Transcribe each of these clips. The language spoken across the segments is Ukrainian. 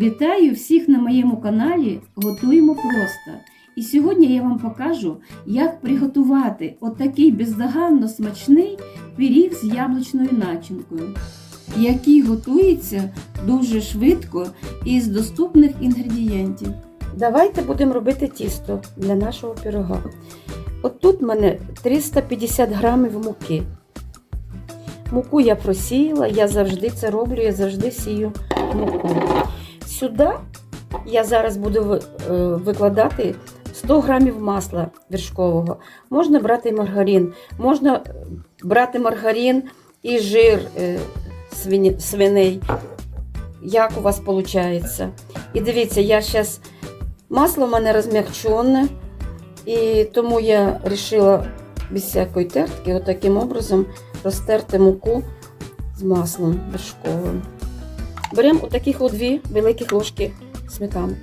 Вітаю всіх на моєму каналі Готуємо просто. І сьогодні я вам покажу, як приготувати отакий бездоганно смачний пиріг з яблучною начинкою, який готується дуже швидко і з доступних інгредієнтів. Давайте будемо робити тісто для нашого пирога. От тут в мене 350 грамів муки. Муку я просіяла, я завжди це роблю, я завжди сію муку. Сюди я зараз буду е, викладати 100 грамів масла вершкового. Можна брати маргарин, можна брати маргарин і жир е, свиней. Як у вас виходить? І дивіться, я зараз Масло в мене розм'якчене, і тому я вирішила без всякої тертки отаким образом розтерти муку з маслом вершковим. Беремо отаких от дві великих ложки сметани.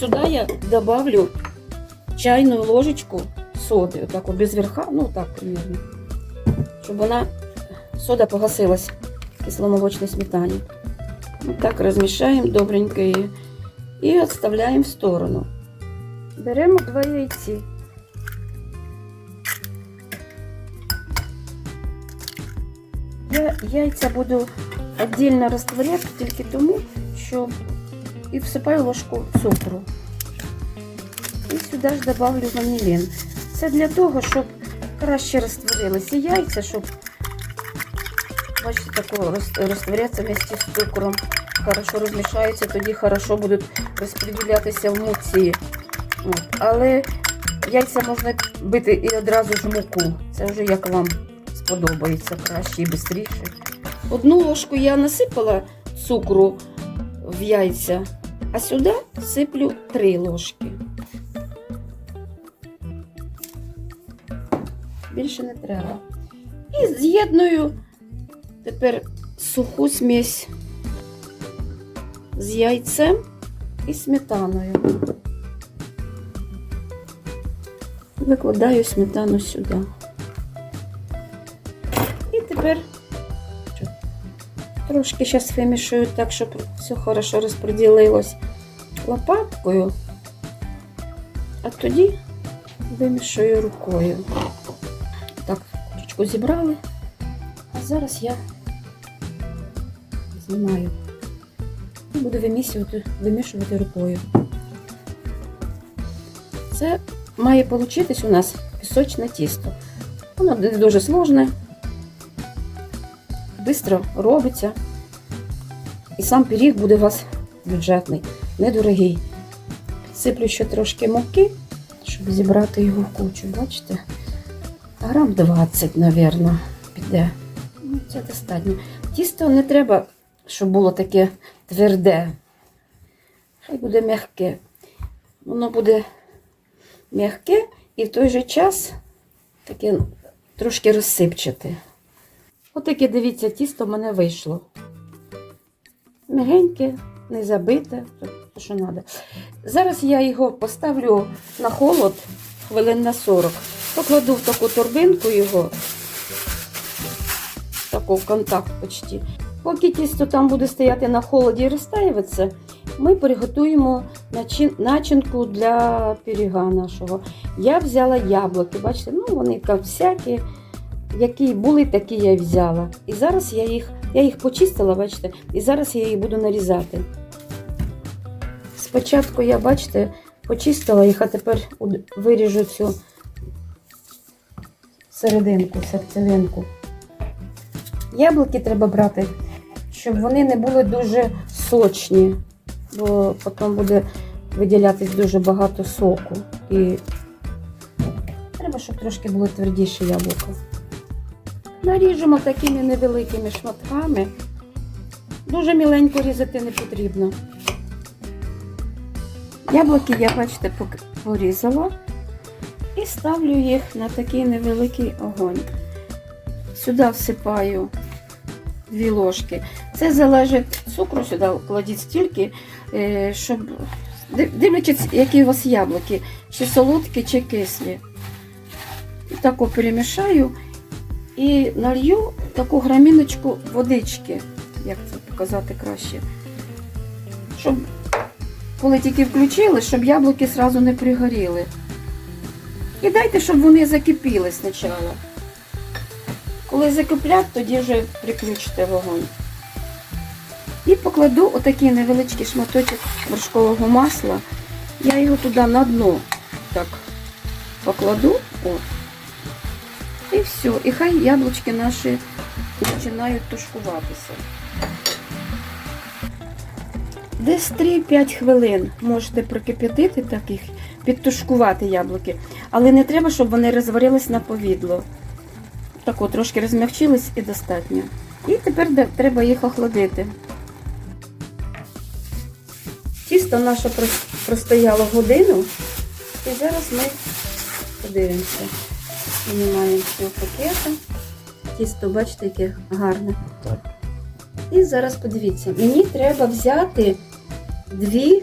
Сюди я добавлю чайну ложечку соди, отак от без верха, ну так примерно, щоб вона сода погасилась в кисломолочній сметані. Так розмішаємо добренько її і відставляємо в сторону. Беремо два яйці. Я яйця буду віддільно розтворяти тільки тому, що і всипаю ложку цукру. І сюди ж добавлю ванілін. Це для того, щоб краще розтворилися яйця, щоб бачите, тако роз- розтворяться вместе з цукром. Хорошо розмішаються, тоді хорошо будуть розподілятися в муці. От. Але яйця можна бити і одразу ж муку. Це вже як вам сподобається краще і швидше. Одну ложку я насипала цукру в яйця, а сюди сиплю три ложки. Більше не треба. І з'єдную тепер суху смесь з яйцем і сметаною. Викладаю сметану сюди. Трошки зараз вимішую так, щоб все хорошо розподілилось лопаткою, а тоді вимішую рукою. Так, ручку зібрали. А зараз я знімаю і буду вимішувати, вимішувати рукою. Це має получитись у нас пісочне тісто. Воно не дуже сложне, швидко робиться. І сам пиріг буде у вас бюджетний, недорогий. Сиплю ще трошки муки, щоб зібрати його в кучу. Бачите? Грам 20, мабуть, піде. Ну, Це достатньо. Тісто не треба, щоб було таке тверде. Хай буде м'яке. Воно буде м'яке і в той же час таке трошки розсипчате. Отаке, дивіться, тісто в мене вийшло. Мягеньке, не забите, то що треба. Зараз я його поставлю на холод хвилин на 40. Покладу в таку торбинку його, таку контакт почти. Поки тісто там буде стояти на холоді і розтаюватися, ми приготуємо начинку для пиріга нашого. Я взяла яблуки, бачите, ну вони там всякі, які були, такі я взяла. І зараз я їх, я їх почистила, бачите, і зараз я їх буду нарізати. Спочатку я, бачите, почистила їх, а тепер виріжу цю серединку, серцевинку. Яблуки треба брати, щоб вони не були дуже сочні, бо потім буде виділятись дуже багато соку. І треба, щоб трошки було твердіше яблуко. Наріжемо такими невеликими шматками. Дуже міленько різати не потрібно. Яблуки я, бачите, порізала і ставлю їх на такий невеликий огонь. Сюди всипаю дві ложки. Це залежить цукру сюди кладіть стільки, е, щоб дивлячись, які у вас яблуки, чи солодкі, чи кислі. І таку перемішаю і налью таку граміночку водички, як це показати краще. щоб коли тільки включили, щоб яблуки одразу не пригоріли. І дайте, щоб вони закипіли спочатку. Коли закиплять, тоді вже приключите вогонь. І покладу отакий невеличкий шматочок вершкового масла. Я його туди на дно так покладу. От. І все. І хай яблучки наші починають тушкуватися. Десь 3-5 хвилин можете прокип'ятити так їх, підтушкувати яблуки. Але не треба, щоб вони розварились на повідло. Так от, трошки розмягчились і достатньо. І тепер треба їх охладити. Тісто наше простояло годину. І зараз ми подивимося. Знімаємо з цього пакета. Тісто, бачите, яке гарне. Так. І зараз подивіться, мені треба взяти дві,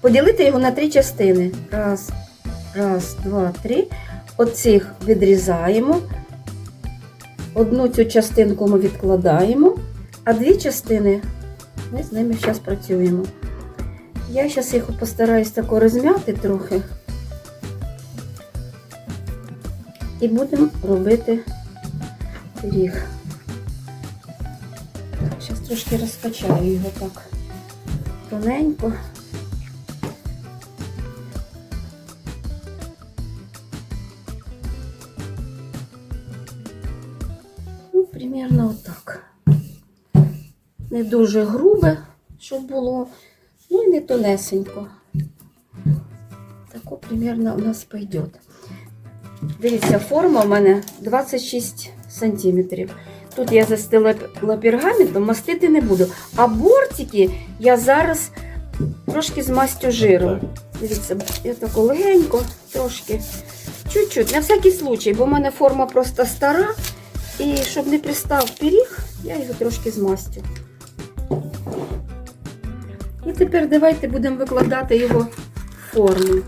поділити його на три частини. Раз, раз, два, три. Оцих відрізаємо. Одну цю частинку ми відкладаємо, а дві частини ми з ними зараз працюємо. Я зараз їх постараюсь тако розм'яти трохи. І будемо робити пиріг. Зараз трошки розкачаю його так тоненько. Ну, примерно отак. Не дуже грубе, щоб було, ну і не тонесенько. Тако примерно у нас пойдет. Дивіться, форма у мене 26 сантиметрів. Тут я застила пергаментом, мастити не буду. А бортики я зараз трошки змастю жиром. Дивіться, я так легенько, трошки. Чуть-чуть, на всякий случай, бо в мене форма просто стара. І щоб не пристав пиріг, я його трошки змастю. І тепер давайте будемо викладати його в форму.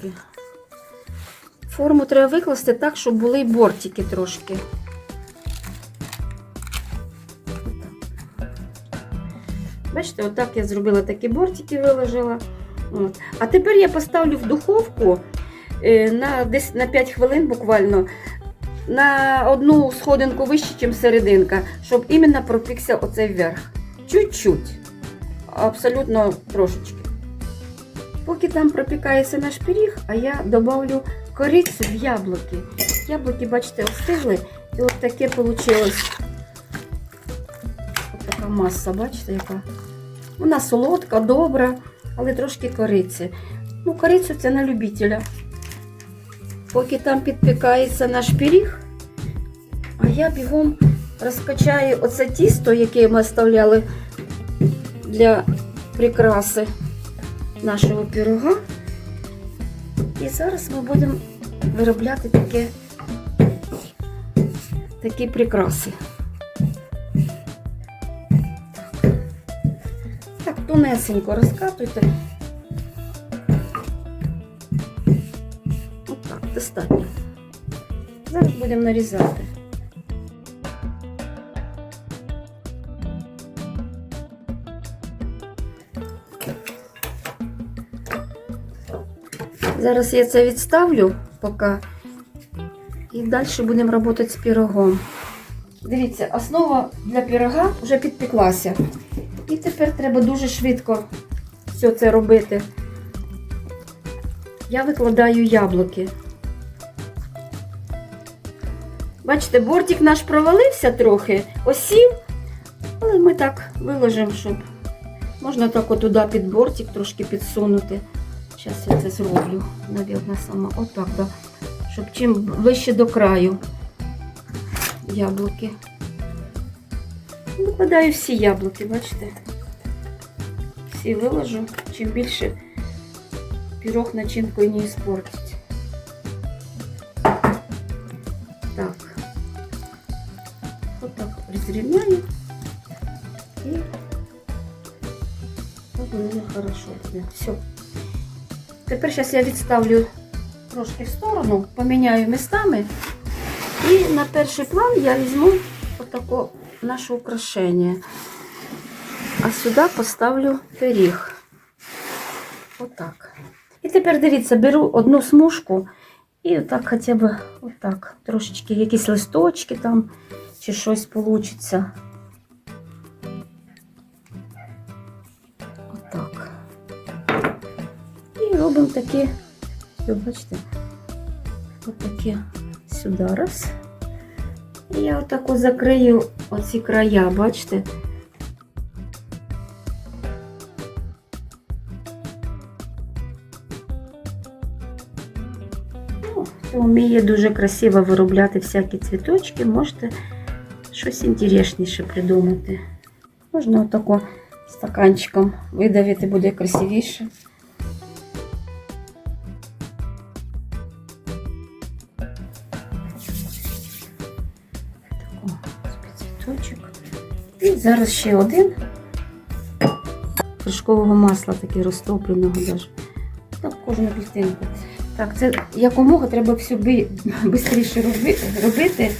Трошки. Форму треба викласти так, щоб були бортики трошки. Бачите, отак я зробила такі бортики, виложила. От. А тепер я поставлю в духовку е, на, десь на 5 хвилин буквально на одну сходинку вище, ніж серединка, щоб іменно пропікся оцей верх. Чуть-чуть. Абсолютно трошечки. Поки там пропікається наш пиріг, а я додавлю корицю в яблуки. Яблуки, бачите, остигли. І от таке вийшло. Ось така маса, бачите, яка. Вона солодка, добра, але трошки кориці. Ну, корицю це на любителя. Поки там підпікається наш пиріг, а я бігом розкачаю оце тісто, яке ми оставляли для прикраси нашого пірога. І зараз ми будемо виробляти таке, такі прикраси. Так, тонесенько розкатуйте. Отак, достатньо. Зараз будемо нарізати. Зараз я це відставлю поки. І далі будемо працювати з пірогом. Дивіться, основа для пірога вже підпеклася. І тепер треба дуже швидко все це робити. Я викладаю яблуки. Бачите, бортик наш провалився трохи, осів, але ми так виложимо, щоб можна так отуди під бортик трошки підсунути. Зараз я це зроблю, навірно, сама. Отак, да. щоб чим ближче до краю яблуки. Викладаю всі яблуки, бачите? Всі виложу, чим більше пірог начинкою не іспортить. Так. Отак розрівняю. І так буде хорошо буде. Все. Тепер зараз я відставлю трошки в сторону, поміняю містами. І на перший план я візьму отако наше украшення. А сюди поставлю пиріг. Отак. І тепер дивіться, беру одну смужку і отак хоча б отак. Трошечки якісь листочки там чи щось получиться. Такі, ви бачите, отакі сюди раз. І я отако закрию оці края, бачите? Ну, хто вміє дуже красиво виробляти всякі цвіточки, можете щось інтересніше придумати. Можна отако стаканчиком видавити, буде красивіше. Зараз ще один вершкового масла, таке розтопленого даже. Так, кожну клітинку. Так, це якомога треба все швидше робити.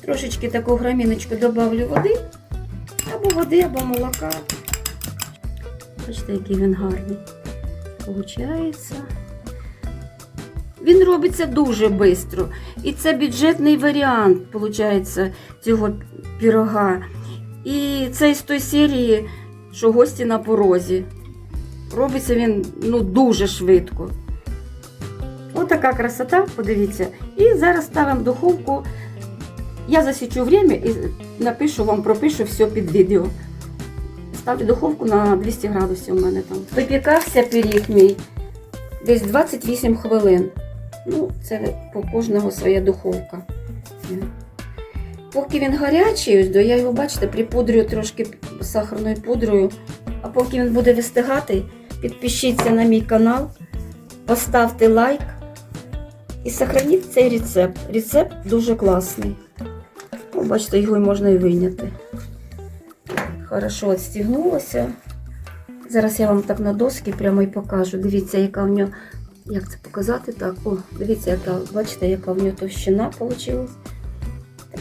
Трошечки таку граміночку додавлю води. Або води, або молока. Бачите, який він гарний. Получається. Він робиться дуже швидко. І це бюджетний варіант, виходить, цього пірога. І це з той серії, що гості на порозі. Робиться він ну, дуже швидко. Отака красота, подивіться. І зараз ставимо духовку. Я засічу время і напишу вам, пропишу все під відео. Ставлю духовку на 200 градусів у мене там. Випікався пиріг мій десь 28 хвилин. Ну, це по кожного своя духовка. Поки він гарячий, ось, до я його, бачите, припудрюю трошки сахарною пудрою. А поки він буде вистигати, підпишіться на мій канал, поставте лайк і сохраніть цей рецепт. Рецепт дуже класний. О, бачите, його можна і вийняти. Хорошо відстігнулося. Зараз я вам так на доски прямо і покажу. Дивіться, яка в нього, як це показати так. О, дивіться, яка, бачите, яка в нього товщина вийшла.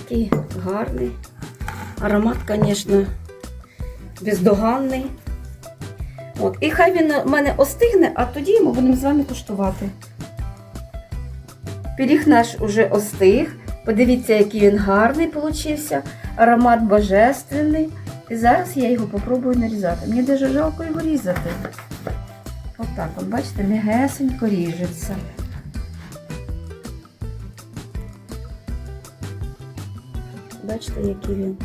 Такий гарний. Аромат, звісно, бездоганний. От. І хай він у мене остигне, а тоді ми будемо з вами куштувати. Пиріг наш уже остиг. Подивіться, який він гарний получився. Аромат божественний. І зараз я його попробую нарізати. Мені дуже жалко його різати. Отак, от, бачите, м'ягесенько ріжеться. Бачите, який він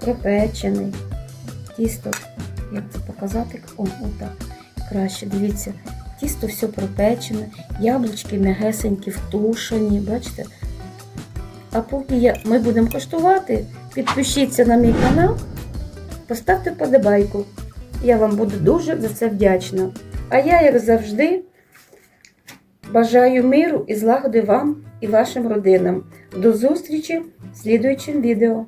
пропечений. Тісто, як це показати? О, отак. Краще, дивіться. Тісто все пропечене, яблучки м'ягесенькі, втушені, бачите? А поки я, ми будемо коштувати, підпишіться на мій канал, поставте подобайку. Я вам буду дуже за це вдячна. А я, як завжди, бажаю миру і злагоди вам і вашим родинам. До зустрічі в слідуючому відео.